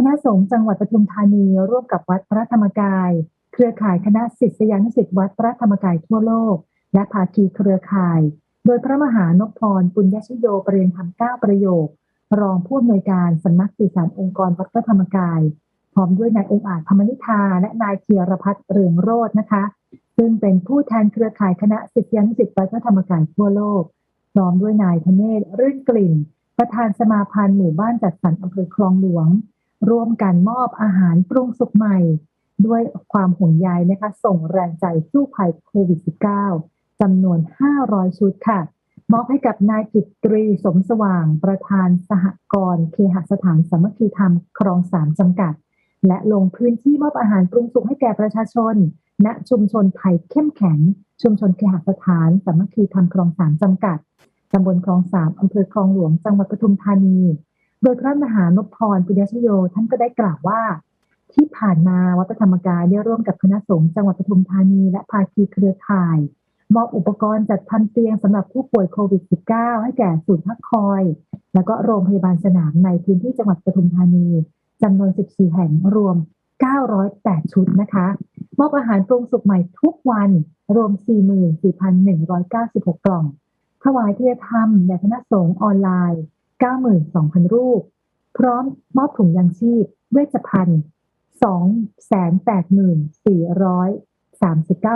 คณะสงฆ์จังหวัดปทุมธานีร่วมกับวัดพระธรรมกาย เครือข่ายคณะศิษยานุศิษย์วัดพระธรรมกายทั่วโลก และภาคีเครือข่าย โดยพระมหานพพรปุญญชโยประเรียนธรรมเก้าประโยค รองผู้อำนวยการสำนักสื่อสารองค์กรวัดพระธรรมกาย พร้อมด้วยนายองค์อาจธรรมนิธาและนายเทียรพัฒน์เรืองโรจน์นะคะ ซึ่งเป็นผู้แทนเครือข่ายคณะศิษยานุศิษย์วัดพระธรรมกายทั่วโลกพร้อมด้วยนายธเนศรื่นกลิ่น ประธานสมาพันธ์หมู่บ้านจัดสรรอำเภอคลองหลวง ร่วมกันมอบอาหารปรุงสุกใหม่ ด้วยความห่วงใยนะคะ ส่งแรงใจสู้ภัยโควิด -19 จำนวน 500 ชุดค่ะ มอบให้กับนายกิตตรีสมสว่าง ประธานสหกรณ์เคหสถานสามัคคีธรรมครองสามจำกัด และลงพื้นที่มอบอาหารปรุงสุกให้แก่ประชาชน ณชุมชนไทยเข้มแข็ง ชุมชนเคหสถานสามัคคีธรรมครองสามจำกัดตำบลคลองสามอำเภอคลองหลวงจังหวัดปทุมธานี โดยพระมหานพพรปุญญชโยท่านก็ได้กล่าวว่า ที่ผ่านมาวัดพระธรรมกายได้ร่วมกับคณะสงฆ์จังหวัดปทุมธานีและภาคีเครือข่าย มอบอุปกรณ์จัดทำเตียงสำหรับผู้ป่วยโควิด -19 ให้แก่ศูนย์พักคอย แล้วก็โรงพยาบาลสนามในพื้นที่จังหวัดปทุมธานีจำนวน 14 แห่งรวม 908 ชุดนะคะ มอบอาหารปรุงสุกใหม่ทุกวันรวม 44,196 กล่องถวายเทียธรรมแด่คณะสงฆ์ออนไลน์ 92,000 รูป พร้อมมอบถุงยางชีพเวชภัณฑ์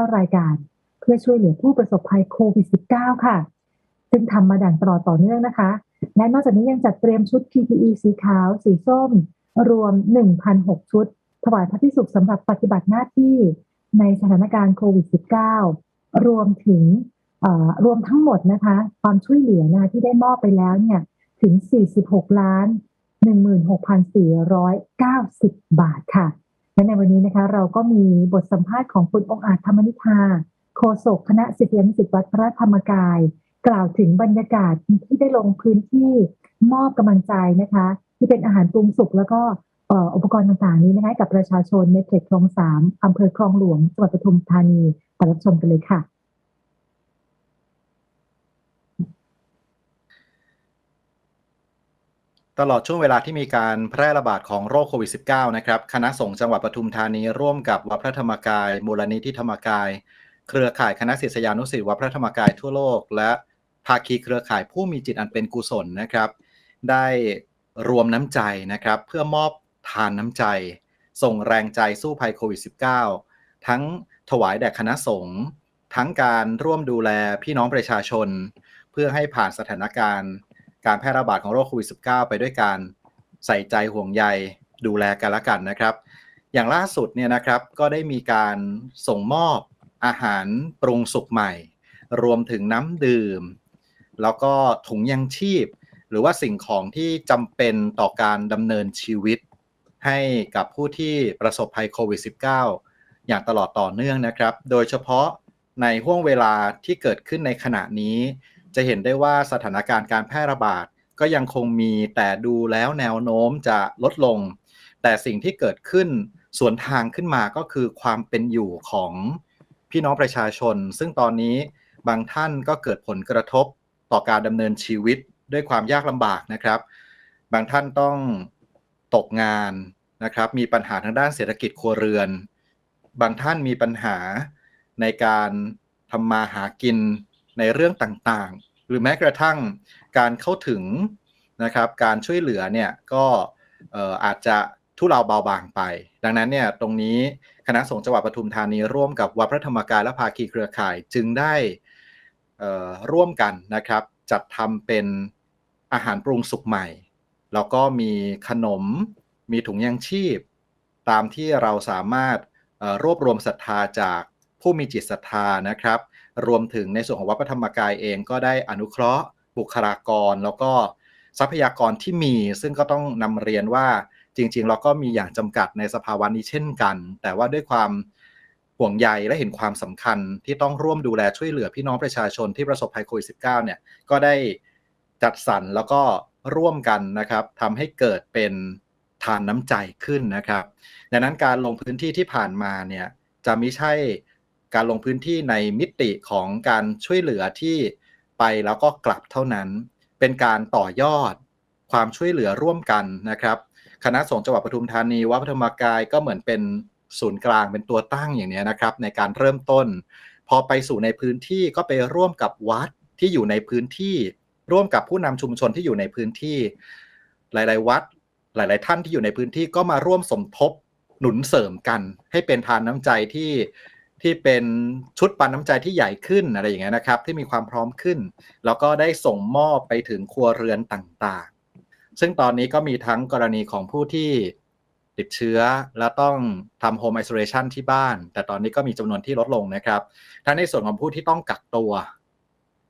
284,439 รายการ เพื่อช่วยเหลือผู้ประสบภัยโควิด -19 ค่ะ ซึ่งทำมาดังตลอดต่อเนื่องนะคะ และนอกจากนี้ยังจัดเตรียมชุด PPE สีขาว สีส้ม รวม 1,006 ชุด ถวายพระพิสุขสำหรับปฏิบัติหน้าที่ในสถานการณ์โควิด -19 รวมถึงรวมทั้งหมดนะคะ ความช่วยเหลือนะที่ได้มอบไปแล้วเนี่ย ถึง 46 ล้าน 16,490 บาทค่ะ และในวันนี้นะคะเราก็มีบทสัมภาษณ์ของคุณองอาจธรรมนิธาโฆษกคณะศิษยานุศิษย์วัดพระธรรมกาย กล่าวถึงบรรยากาศที่ได้ลงพื้นที่มอบกำลังใจนะคะ ที่เป็นอาหารปรุงสุกแล้วก็อ,อุปกรณ์ต่างๆ นี้นะคะกับประชาชนในเขตคลองสามอำเภอคลองหลวงจังหวัดปทุมธานีไปรับชมกันเลยค่ะ ตลอดช่วงเวลาที่มีการแพร่ระบาดของโรคโควิด -19 นะครับ คณะสงฆ์จังหวัดปทุมธานีร่วมกับวัดพระธรรมกาย มูลนิธิธรรมกาย เครือข่ายคณะศิษยานุศิษย์วัดพระธรรมกายทั่วโลก และภาคีเครือข่ายผู้มีจิตอันเป็นกุศลนะครับ ได้รวมน้ำใจนะครับ เพื่อมอบทานน้ำใจ ส่งแรงใจสู้ภัยโควิด -19 ทั้งถวายแด่คณะสงฆ์ทั้งการร่วมดูแลพี่น้องประชาชน เพื่อให้ผ่านสถานการณ์ การแพร่ระบาดของโรคโควิด -19 ไปด้วยการใส่ใจห่วงใยดูแลกันละกันนะครับ อย่างล่าสุดเนี่ยนะครับก็ได้มีการส่งมอบอาหารปรุงสุกใหม่ รวมถึงน้ำดื่ม แล้วก็ถุงยังชีพ หรือว่าสิ่งของที่จำเป็นต่อการดำเนินชีวิต ให้กับผู้ที่ประสบภัยโควิด -19 อย่างตลอดต่อเนื่องนะครับ โดยเฉพาะในห่วงเวลาที่เกิดขึ้นในขณะนี้ จะเห็นได้ว่าสถานการณ์การแพร่ระบาดก็ยังคงมีแต่ดูแล้วแนวโน้มจะลดลง แต่สิ่งที่เกิดขึ้นสวนทางขึ้นมาก็คือความเป็นอยู่ของพี่น้องประชาชน ซึ่งตอนนี้บางท่านก็เกิดผลกระทบต่อการดำเนินชีวิตด้วยความยากลำบากนะครับ บางท่านต้องตกงานนะครับ มีปัญหาทางด้านเศรษฐกิจครัวเรือน บางท่านมีปัญหาในการทำมาหากิน ในเรื่องต่างๆ หรือแม้กระทั่งการเข้าถึงนะครับการช่วยเหลือเนี่ยก็อาจจะทุเลาเบาบางไป ดังนั้นเนี่ยตรงนี้คณะสงฆ์จังหวัดปทุมธานีร่วมกับวัดพระธรรมกายและภาคีเครือข่ายจึงได้ร่วมกันนะครับจัดทำเป็นอาหารปรุงสุกใหม่ แล้วก็มีขนมมีถุงยังชีพ ตามที่เราสามารถรวบรวมศรัทธาจากผู้มีจิตศรัทธานะครับ รวมถึงในส่วนของวัดพระธรรมกายเองก็ได้อนุเคราะห์ บุคลากร แล้วก็ทรัพยากรที่มี ซึ่งก็ต้องนำเรียนว่าจริง ๆ เราก็มีอย่างจำกัดในสภาวะนี้เช่นกัน แต่ว่าด้วยความห่วงใยและเห็นความสำคัญที่ต้องร่วมดูแลช่วยเหลือพี่น้องประชาชนที่ประสบภัยโควิด -19 เนี่ยก็ได้จัดสรรแล้วก็ร่วมกันนะครับทำให้เกิดเป็นทานน้ำใจขึ้นนะครับ ดังนั้นการลงพื้นที่ที่ผ่านมาเนี่ยจะไม่ใช่ การลงพื้นที่ในมิติของการช่วยเหลือที่ไปแล้วก็กลับเท่านั้น เป็นการต่อยอดความช่วยเหลือร่วมกันนะครับ คณะสงฆ์จังหวัดปทุมธานีวัดพระธรรมกายก็เหมือนเป็นศูนย์กลางเป็นตัวตั้งอย่างนี้นะครับ ในการเริ่มต้น พอไปสู่ในพื้นที่ก็ไปร่วมกับวัดที่อยู่ในพื้นที่ ร่วมกับผู้นำชุมชนที่อยู่ในพื้นที่ หลาย ๆ วัด หลาย ๆ ท่านที่อยู่ในพื้นที่ก็มาร่วมสมทบหนุนเสริมกัน ให้เป็นทานน้ำใจที่ ที่เป็นชุดปันน้ำใจที่ใหญ่ขึ้นอะไรอย่างเงี้ยนะครับ ที่มีความพร้อมขึ้น แล้วก็ได้ส่งมอบไปถึงครัวเรือนต่างๆ ซึ่งตอนนี้ก็มีทั้งกรณีของผู้ที่ติดเชื้อและต้องทำโฮมไอโซเลชันที่บ้าน แต่ตอนนี้ก็มีจำนวนที่ลดลงนะครับทั้งในส่วนของผู้ที่ต้องกักตัว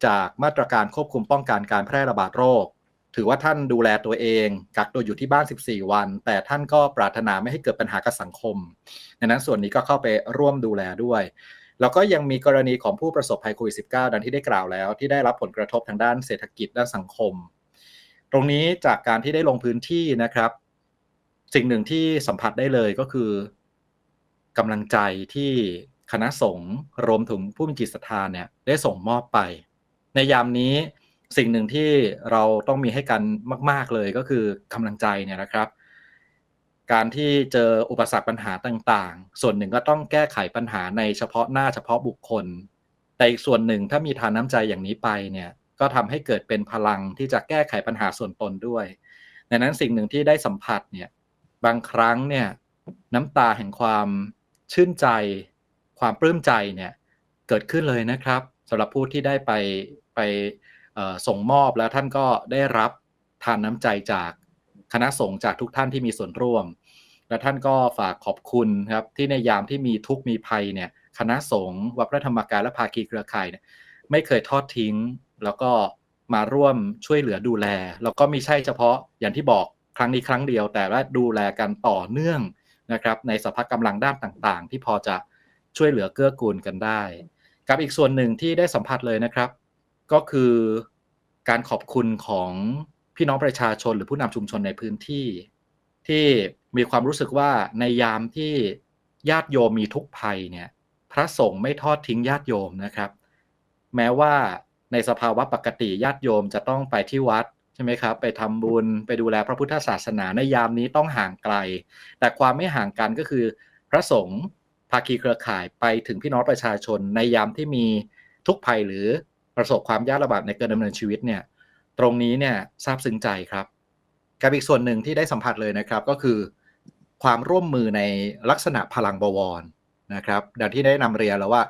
จากมาตรการควบคุมป้องกันการแพร่ระบาดโรค ถือว่าท่านดูแลตัวเอง กักตัวอยู่ที่บ้าน 14 วัน แต่ท่านก็ปรารถนาไม่ให้เกิดปัญหากับสังคมดังนั้นส่วนนี้ก็เข้าไปร่วมดูแลด้วย แล้วก็ยังมีกรณีของผู้ประสบภัยโควิด -19 ดังที่ได้กล่าวแล้ว ที่ได้รับผลกระทบทางด้านเศรษฐกิจด้านสังคม ตรงนี้จากการที่ได้ลงพื้นที่นะครับ สิ่งหนึ่งที่สัมผัสได้เลยก็คือกำลังใจที่คณะสงฆ์รวมถึงผู้มีจิตศรัทธาเนี่ยได้ส่งมอบไป ในยามนี้ สิ่งหนึ่งที่เราต้องมีให้กันมาก ๆเลยก็คือกำลังใจเนี่ยนะครับ การที่เจออุปสรรคปัญหาต่างๆ ส่วนหนึ่งก็ต้องแก้ไขปัญหาในเฉพาะหน้าเฉพาะบุคคล แต่อีกส่วนหนึ่งถ้ามีทานน้ำใจอย่างนี้ไปเนี่ยก็ทำให้เกิดเป็นพลังที่จะแก้ไขปัญหาส่วนตนด้วยดังนั้นสิ่งหนึ่งที่ได้สัมผัสเนี่ยบางครั้งเนี่ยน้ำตาแห่งความชื่นใจ ความปลื้มใจเนี่ยเกิดขึ้นเลยนะครับสำหรับผู้ที่ได้ไปไป ส่งมอบแล้วท่านก็ได้รับทานน้ำใจจากคณะสงฆ์จากทุกท่านที่มีส่วนร่วม และท่านก็ฝากขอบคุณครับที่ในยามที่มีทุกข์มีภัยเนี่ยคณะสงฆ์วัดพระธรรมกายและภาคีเครือข่ายเนี่ยไม่เคยทอดทิ้ง แล้วก็มาร่วมช่วยเหลือดูแล แล้วก็ไม่ใช่เฉพาะอย่างที่บอกครั้งนี้ครั้งเดียว แต่ว่าดูแลกันต่อเนื่องนะครับในสภาพกำลังด้านต่างๆ ที่พอจะช่วยเหลือเกื้อกูลกันได้ กับอีกส่วนหนึ่งที่ได้สัมผัสเลยนะครับ ก็คือการขอบคุณของพี่น้องประชาชนหรือผู้นำชุมชนในพื้นที่ ที่มีความรู้สึกว่าในยามที่ญาติโยมมีทุกภัยเนี่ย พระสงฆ์ไม่ทอดทิ้งญาติโยมนะครับ แม้ว่าในสภาวะปกติญาติโยมจะต้องไปที่วัดใช่ไหมครับ ไปทำบุญไปดูแลพระพุทธศาสนาในยามนี้ต้องห่างไกล แต่ความไม่ห่างกันก็คือ พระสงฆ์ภาคีเครือข่ายไปถึงพี่น้องประชาชนในยามที่มีทุกภัยหรือ ประสบความยากลำบากในการดำเนินชีวิตเนี่ย ตรงนี้เนี่ยซาบซึ้งใจครับกับอีกส่วนหนึ่งที่ได้สัมผัสเลยนะครับก็คือ ความร่วมมือในลักษณะพลังบวรนะครับดังที่ได้นำเรียนแล้วว่า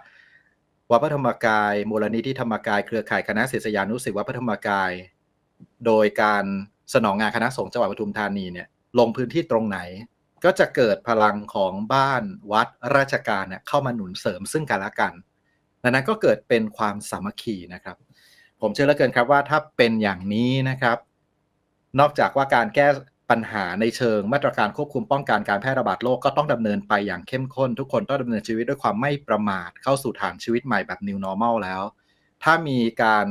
วัดพระธรรมกาย มูลนิธิธรรมกายเครือข่ายคณะศิษยานุศิษย์วัดพระธรรมกาย โดยการสนองงานคณะสงฆ์จังหวัดปทุมธานีเนี่ยลงพื้นที่ตรงไหน ก็จะเกิดพลังของบ้านวัดราชการเนี่ยเข้ามาหนุนเสริมซึ่งกันและกัน ดังนั้นก็เกิดเป็นความสามัคคีนะครับ ผมเชื่อเหลือเกินครับว่าถ้าเป็นอย่างนี้นะครับ นอกจากว่าการแก้ปัญหาในเชิงมาตรการควบคุมป้องกันการแพร่ระบาดโรคก็ต้องดำเนินไปอย่างเข้มข้น ทุกคนต้องดำเนินชีวิตด้วยความไม่ประมาทเข้าสู่ฐานชีวิตใหม่แบบ new normal แล้ว ถ้ามีการ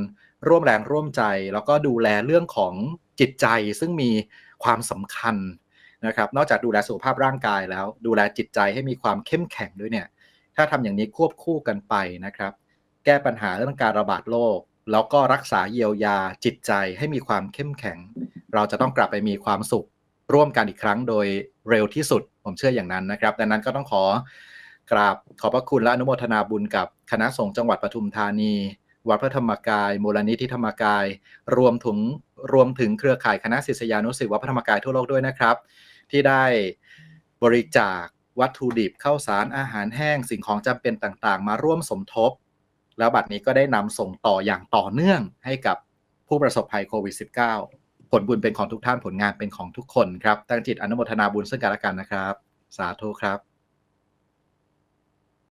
ร่วมแรงร่วมใจ แล้วก็ดูแลเรื่องของจิตใจซึ่งมีความสำคัญนะครับ นอกจากดูแลสุขภาพร่างกายแล้ว ดูแลจิตใจให้มีความเข้มแข็งด้วยเนี่ย ถ้าทำอย่างนี้ควบคู่กันไปนะครับ แก้ปัญหาเรื่องการระบาดโรคแล้วก็รักษาเยียวยาจิตใจให้มีความเข้มแข็ง เราจะต้องกลับไปมีความสุข ร่วมกันอีกครั้งโดยเร็วที่สุด ผมเชื่ออย่างนั้นนะครับ ดังนั้นก็ต้องขอกราบขอบพระคุณและอนุโมทนาบุญกับคณะสงฆ์จังหวัดปทุมธานี วัดพระธรรมกาย มูลนิธิธรรมกาย รวมถึงรวมถึงเครือข่ายคณะศิษยานุศิษย์วัดพระธรรมกายทั่วโลกด้วยนะครับ ที่ได้บริจาค วัตถุดิบข้าวสารอาหารแห้งสิ่งของจำเป็นต่างๆ มาร่วมสมทบ แล้วบัดนี้ก็ได้นำส่งต่ออย่างต่อเนื่องให้กับผู้ประสบภัยโควิด -19 ผลบุญเป็นของทุกท่านผลงานเป็นของทุกคนครับ ตั้งจิตอนุโมทนาบุญซึ่งกันและกันนะครับ สาธุครับ